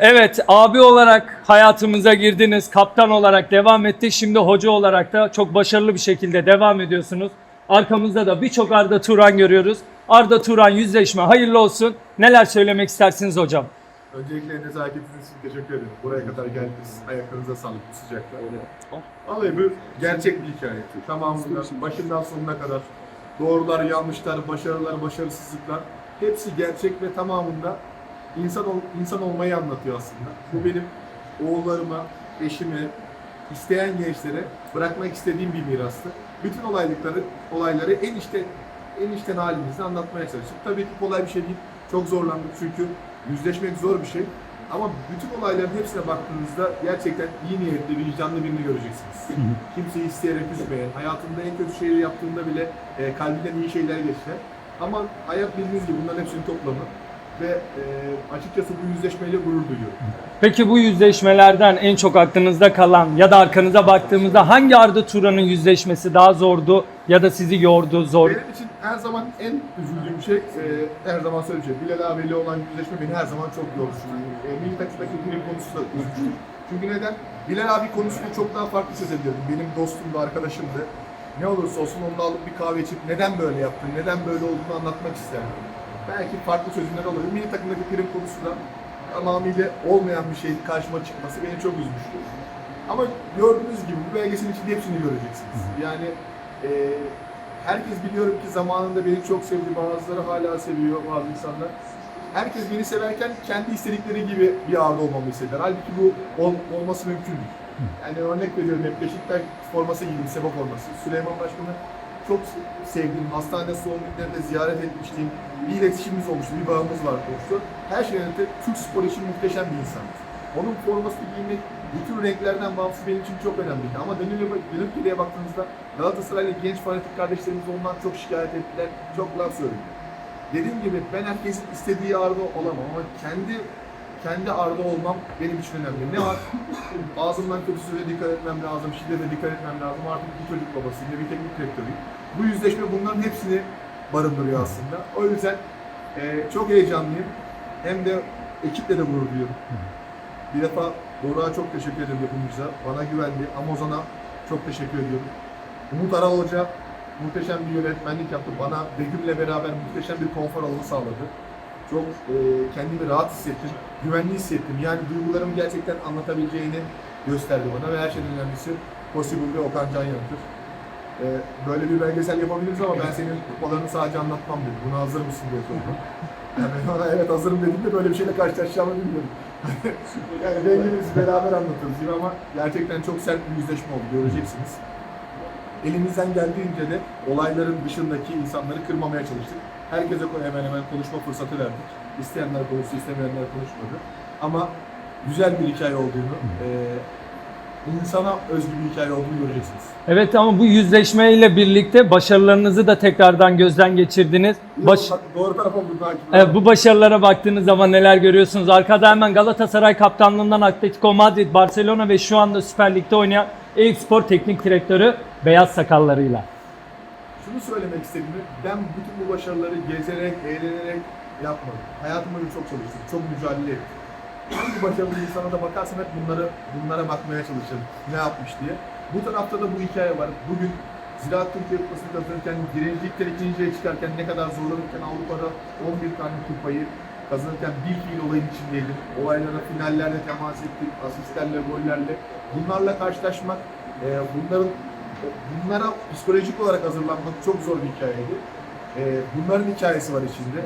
Evet abi olarak hayatımıza girdiniz. Kaptan olarak devam etti. Şimdi hoca olarak da çok başarılı bir şekilde devam ediyorsunuz. Arkamızda da birçok Arda Turan görüyoruz. Arda Turan yüzleşme hayırlı olsun. Neler söylemek istersiniz hocam? Öncelikle nezaketiniz için teşekkür ederim. Buraya kadar geldiniz. Ayaklarınıza sağlık bu sıcakta. Vallahi bu gerçek bir hikaye. Tamamından, başından sonuna kadar doğrular, yanlışlar, başarılar, başarısızlıklar hepsi gerçek ve tamamında insan ol, insan olmayı anlatıyor aslında. Bu benim oğullarıma, eşime, isteyen gençlere bırakmak istediğim bir mirastı. Bütün olaylıkları, olayları en işte en içten halimizde anlatmaya çalıştık. Tabii ki kolay bir şey değil. Çok zorlandık çünkü yüzleşmek zor bir şey. Ama bütün olayların hepsine baktığınızda gerçekten iyi niyetli, vicdanlı birini göreceksiniz. Kimseyi isteyerek üzmeyen, hayatında en kötü şeyleri yaptığında bile e, kalbinden iyi şeyler geçiren. Ama hayat bildiğiniz gibi bunların hepsinin toplamı. Ve e, açıkçası bu yüzleşmeyle gurur duyuyorum. Peki bu yüzleşmelerden en çok aklınızda kalan ya da arkanıza baktığımızda hangi Arda Turan'ın yüzleşmesi daha zordu ya da sizi yordu zor? Benim için her zaman en üzüldüğüm şey, e, her zaman söyleyeceğim. Bilal abiyle olan yüzleşme beni her zaman çok yordu. E, milli takımdaki prim konusu da üzmüştür. Çünkü neden? Bilal abi konusunu çok daha farklı çözebiliyordum. Benim dostumdu, arkadaşımdı. Ne olursa olsun onunla alıp bir kahve içip neden böyle yaptın, neden böyle olduğunu anlatmak isterdim. Belki farklı çözümler olabilir. Milli takımdaki prim konusu da tamamıyla olmayan bir şeyin karşıma çıkması beni çok üzmüştü. Ama gördüğünüz gibi bu belgeselin içinde hepsini göreceksiniz. Yani e, herkes biliyorum ki zamanında beni çok sevdi, bazıları hala seviyor bazı insanlar. Herkes beni severken kendi istedikleri gibi bir ağırda olmamı istediler. Halbuki bu ol- olması mümkün değil. Yani örnek veriyorum hep Beşiktaş forması giydim, Seba forması. Süleyman Başkan'ı çok sevdiğim, hastanede son günlerinde ziyaret etmiştim. Bir iletişimimiz olmuştu, bir bağımız var olmuştu. Her şeyden öte Türk spor için muhteşem bir insandı. Onun formasını giymek bütün renklerden bağımsız benim için çok önemliydi. Ama dönüp, dönüp geriye baktığınızda Galatasaraylı genç fanatik kardeşlerimiz ondan çok şikayet ettiler, çok laf söylediler. Dediğim gibi ben herkesin istediği arda olamam ama kendi kendi arda olmam benim için önemli. Ne var? Ağzımdan kötü söze dikkat etmem lazım, şiddete dikkat etmem lazım. Artık bir çocuk babasıyım bir teknik direktörüyüm. Bu yüzleşme bunların hepsini barındırıyor aslında. O yüzden e, çok heyecanlıyım. Hem de ekiple de gurur duyuyorum. Bir defa Doruk'a çok teşekkür ederim yapımcıza. Bana güvendi. Amazon'a çok teşekkür ediyorum. Umut Aral Hoca muhteşem bir yönetmenlik yaptı. Bana Begüm'le beraber muhteşem bir konfor alanı sağladı. Çok e, kendimi rahat hissettim, güvenli hissettim. Yani duygularımı gerçekten anlatabileceğini gösterdi bana ve her şeyden önemlisi Possible ve Okan Can Yanıtır. E, böyle bir belgesel yapabiliriz ama ben senin kupalarını sadece anlatmam dedi. Buna hazır mısın diye sordum. Yani ben ona evet hazırım dediğimde böyle bir şeyle karşılaşacağımı bilmiyorum. yani rengimiz beraber anlatırız gibi ama gerçekten çok sert bir yüzleşme oldu göreceksiniz. Elimizden geldiğince de olayların dışındaki insanları kırmamaya çalıştık. Herkese hemen hemen konuşma fırsatı verdik. İsteyenler konuştu, istemeyenler konuşmadı. Ama güzel bir hikaye olduğunu, eee insana özgü bir hikaye olduğunu göreceksiniz. Evet ama bu yüzleşmeyle birlikte başarılarınızı da tekrardan gözden geçirdiniz. Baş... Doğru tarafa vurdu takip Evet, bu başarılara baktığınız zaman neler görüyorsunuz? Arkada hemen Galatasaray kaptanlığından Atletico Madrid, Barcelona ve şu anda Süper Lig'de oynayan Eyüp Spor Teknik Direktörü beyaz sakallarıyla. Şunu söylemek istediğimi, ben bütün bu başarıları gezerek, eğlenerek yapmadım. Hayatım boyunca çok çalıştım, çok mücadele ettim. Hangi başarılı insana da bakarsam hep bunları, bunlara bakmaya çalışırım. Ne yapmış diye. Bu tarafta da bu hikaye var. Bugün Ziraat Türkiye Kupası'nı kazanırken, birincilikten ikinciye çıkarken ne kadar zorlanırken Avrupa'da 11 tane kupayı kazanırken bir fiil olayın içindeydim. Olaylara finallerde temas ettik, asistlerle, gollerle. Bunlarla karşılaşmak, e, bunların bunlara psikolojik olarak hazırlanmak çok zor bir hikayeydi. E, bunların hikayesi var içinde.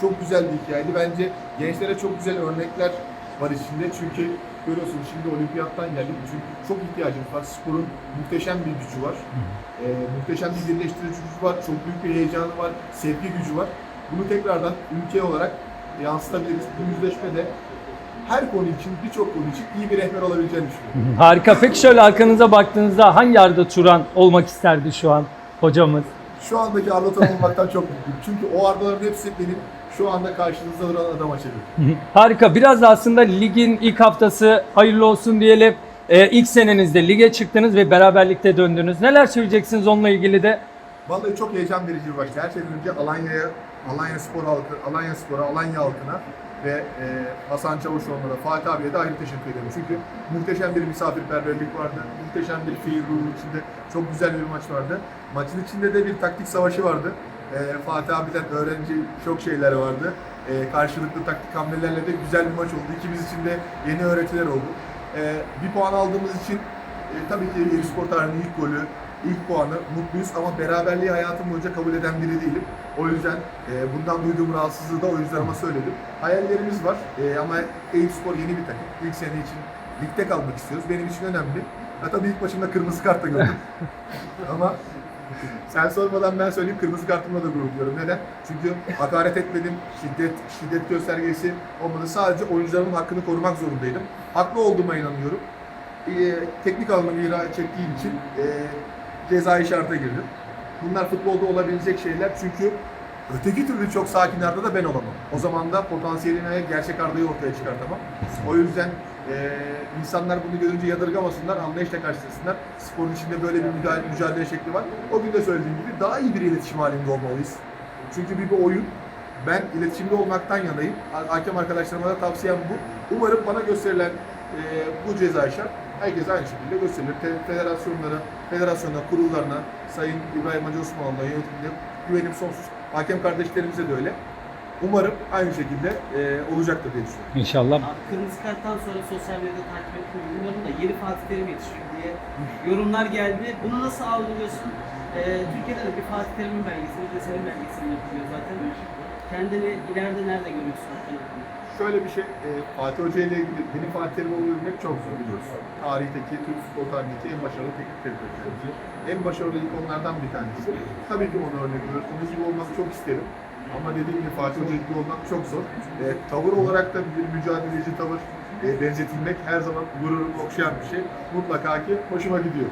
Çok güzel bir hikayeydi. Bence gençlere çok güzel örnekler var içinde. Çünkü görüyorsunuz şimdi olimpiyattan geldik. Çünkü çok ihtiyacımız var. Sporun muhteşem bir gücü var. E, muhteşem bir birleştirici gücü var. Çok büyük bir heyecanı var. Sevgi gücü var. Bunu tekrardan ülke olarak yansıtabiliriz. Bu yüzleşme de her konu için, birçok konu için iyi bir rehber olabileceğini düşünüyorum. Harika. Peki şöyle arkanıza baktığınızda hangi Arda Turan olmak isterdi şu an hocamız? Şu andaki Arda olmaktan çok mutluyum. Çünkü o Arda'ların hepsi benim şu anda karşınızda duran adama çeviriyor. Harika. Biraz da aslında ligin ilk haftası hayırlı olsun diyelim. Ee, ilk senenizde lige çıktınız ve beraberlikte döndünüz. Neler söyleyeceksiniz onunla ilgili de? Vallahi çok heyecan verici bir başta. Her şeyden önce Alanya'ya, Alanya Spor halkı, Alanya Spor'a, Alanya halkına ve e, Hasan Çavuşoğlu'na da Fatih abiye de ayrı teşekkür ederim. Çünkü muhteşem bir misafirperverlik vardı. Muhteşem bir fiil ruhu içinde çok güzel bir maç vardı. Maçın içinde de bir taktik savaşı vardı. E, Fatih abiden öğrenci çok şeyler vardı. E, karşılıklı taktik hamlelerle de güzel bir maç oldu. İkimiz için de yeni öğretiler oldu. E, bir puan aldığımız için e, tabii ki Spor tarihinin ilk golü, ilk puanı mutluyuz ama beraberliği hayatım boyunca kabul eden biri değilim. O yüzden e, bundan duyduğum rahatsızlığı da o yüzden ama söyledim. Hayallerimiz var e, ama Eyüp Spor yeni bir takım. İlk sene için ligde kalmak istiyoruz. Benim için önemli. Ha tabii ilk maçımda kırmızı kart da gördüm. ama sen sormadan ben söyleyeyim kırmızı kartımla da gurur duyuyorum. Neden? Çünkü hakaret etmedim, şiddet şiddet göstergesi olmadı. Sadece oyuncularımın hakkını korumak zorundaydım. Haklı olduğuma inanıyorum. Ee, teknik alanımı ira çektiğim için e, ceza işarete girdim. Bunlar futbolda olabilecek şeyler çünkü öteki türlü çok sakin Arda da ben olamam. O zaman da potansiyelini gerçek Arda'yı ortaya çıkartamam. O yüzden e, insanlar bunu görünce yadırgamasınlar, anlayışla karşılasınlar. Sporun içinde böyle bir mücadele, mücadele şekli var. O gün de söylediğim gibi daha iyi bir iletişim halinde olmalıyız. Çünkü bir, bir oyun. Ben iletişimde olmaktan yanayım. Ha- Hakem arkadaşlarıma da tavsiyem bu. Umarım bana gösterilen e, bu ceza işaret herkese aynı şekilde gösterilir. Te- federasyonlara, federasyona, kurullarına, Sayın İbrahim Hacı Osmanlı'na yönetimde güvenim sonsuz. Hakem kardeşlerimize de öyle. Umarım aynı şekilde e, olacaktır diye düşünüyorum. İnşallah. Kırmızı karttan sonra sosyal medyada takip ettim bilmiyorum da yeni Fatih Terim yetişiyor diye yorumlar geldi. Bunu nasıl algılıyorsun? Ee, Türkiye'de de bir Fatih Terim'in belgesi, bir de senin belgesini yapılıyor zaten. Kendini ileride nerede görüyorsun? Şöyle bir şey, e, Fatih Hoca ile ilgili benim Fatih Terim'i olabilmek çok zor biliyoruz. Tarihteki, Türk futbol tarihindeki en başarılı teknik direktörümüz. En başarılı ikonlardan bir tanesi. Tabii ki onu örnek veriyoruz. Onun gibi olmak çok isterim. Ama dediğim gibi Fatih Hoca gibi olmak çok zor. E, tavır olarak da bir mücadeleci tavır e, benzetilmek her zaman gururumu okşayan bir şey. Mutlaka ki hoşuma gidiyor.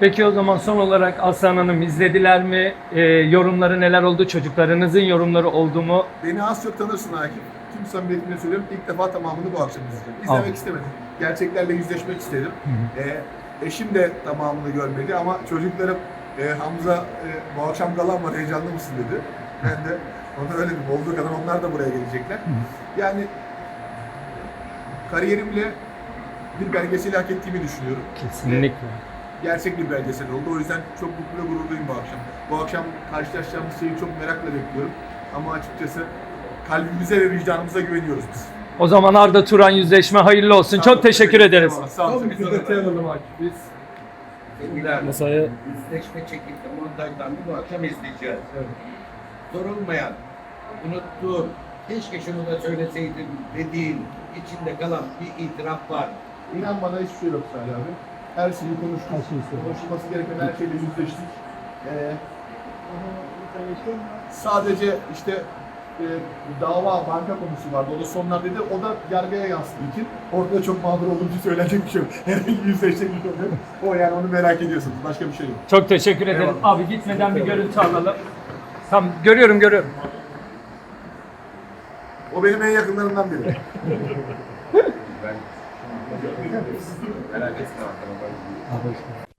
Peki o zaman son olarak Aslan Hanım izlediler mi? Ee, yorumları neler oldu? Çocuklarınızın yorumları oldu mu? Beni az çok tanırsın Akif. Tüm samimiyetimle söylüyorum. İlk defa tamamını bu akşam izledim. İzlemek istemedim. Gerçeklerle yüzleşmek istedim. Ee, eşim de tamamını görmedi ama çocuklarım e, Hamza e, bu akşam galan var heyecanlı mısın dedi. Ben de ona öyle dedim. Olduğu kadar onlar da buraya gelecekler. Yani kariyerimle bir belgeseli hak ettiğimi düşünüyorum. Kesinlikle. Gerçek bir belgesel oldu. O yüzden çok mutlu ve gururluyum bu akşam. Bu akşam karşılaşacağımız şeyi çok merakla bekliyorum. Ama açıkçası kalbimize ve vicdanımıza güveniyoruz biz. O zaman Arda Turan yüzleşme hayırlı olsun. Sağ Çok olun. teşekkür ederiz. Eyvallah, Sağ olun. Biz de Akif biz. Sevgiler. Masaya Yüzleşme çekildi montajdan bu akşam izleyeceğiz. Sorulmayan, unuttuğun, keşke şunu da söyleseydim dediğin, içinde kalan bir itiraf var. İnan bana hiçbir şey yok Salih abi. Her şeyi konuştuk. Konuşulması gereken her şeyle yüzleştik. Ee, sadece işte e, dava, banka konusu vardı. O da sonlardaydı. O da yargıya yansıdığı için ortada çok mağdur olduğum için söylenecek bir şey yok. Herhangi yüzleşecek bir konu yok. O yani onu merak ediyorsunuz. Başka bir şey yok. çok teşekkür ederim. Eyvallah. Abi gitmeden bir görüntü alalım. Tamam görüyorum görüyorum. O benim en yakınlarımdan biri. Ben merak etme.